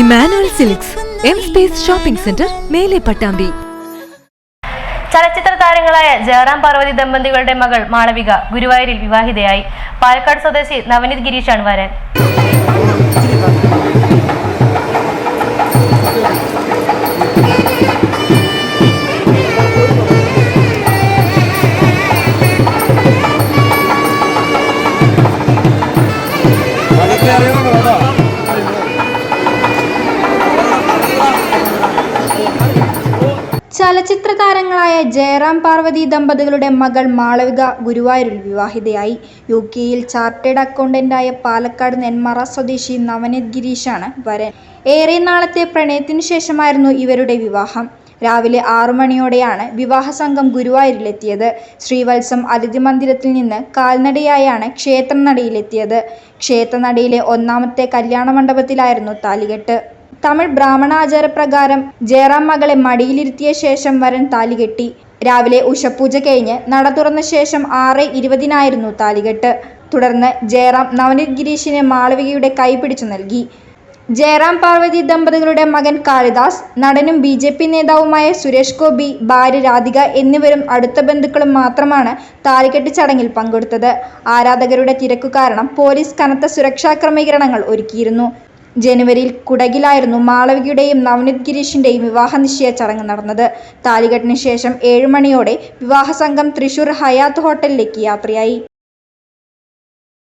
Emmanuel silks M space shopping centre മേലെ പട്ടാമ്പി. ചലച്ചിത്ര താരങ്ങളായ ജയറാം പാർവതി ദമ്പതികളുടെ മകൾ മാളവിക ഗുരുവായൂരിൽ വിവാഹിതയായി. പാലക്കാട് സ്വദേശി നവനീത് ഗിരീഷാണ് വരൻ. ചലച്ചിത്ര താരങ്ങളായ ജയറാം പാർവതി ദമ്പതികളുടെ മകൾ മാളവിക ഗുരുവായൂരിൽ വിവാഹിതയായി. യു കെയിൽ ചാർട്ടേഡ് അക്കൗണ്ടന്റായ പാലക്കാട് നെന്മാറ സ്വദേശി നവനീത് ഗിരീഷാണ് വരൻ. ഏറെ നാളത്തെ പ്രണയത്തിനു ശേഷമായിരുന്നു ഇവരുടെ വിവാഹം. രാവിലെ ആറു മണിയോടെയാണ് വിവാഹ സംഘം ഗുരുവായൂരിലെത്തിയത്. ശ്രീവത്സം അതിഥി മന്ദിരത്തിൽ നിന്ന് കാൽനടയായാണ് ക്ഷേത്രനടയിലെത്തിയത്. ക്ഷേത്രനടയിലെ ഒന്നാമത്തെ കല്യാണ മണ്ഡപത്തിലായിരുന്നു താലികെട്ട്. തമിഴ് ബ്രാഹ്മണാചാരപ്രകാരം ജയറാം മകളെ മടിയിലിരുത്തിയ ശേഷം വരൻ താലികെട്ടി രാവിലെ ഉഷപൂജ കഴിഞ്ഞ് നട തുറന്ന ശേഷം ആറ് ഇരുപതിനായിരുന്നു താലികെട്ട്. തുടർന്ന് ജയറാം നവനീത് ഗിരീഷിനെ മാളവികയുടെ കൈപിടിച്ചു നൽകി. ജയറാം പാർവതി ദമ്പതികളുടെ മകൻ കാളിദാസ് നടനും ബി ജെ പി നേതാവുമായ സുരേഷ് ഗോപി ഭാര്യ രാധിക എന്നിവരും അടുത്ത ബന്ധുക്കളും മാത്രമാണ് താലികെട്ട് ചടങ്ങിൽ പങ്കെടുത്തത്. ആരാധകരുടെ തിരക്കു കാരണം പോലീസ് കനത്ത സുരക്ഷാ ക്രമീകരണങ്ങൾ ഒരുക്കിയിരുന്നു. ജനുവരിയിൽ കുടകിലായിരുന്നു മാളവികയുടെയും നവനീത് ഗിരീഷിന്റെയും വിവാഹ നിശ്ചയ ചടങ്ങ് നടന്നത്. താലികെട്ടിന് ശേഷം ഏഴ് മണിയോടെ വിവാഹ സംഘം തൃശൂർ ഹയാത്ത് ഹോട്ടലിലേക്ക് യാത്രയായി.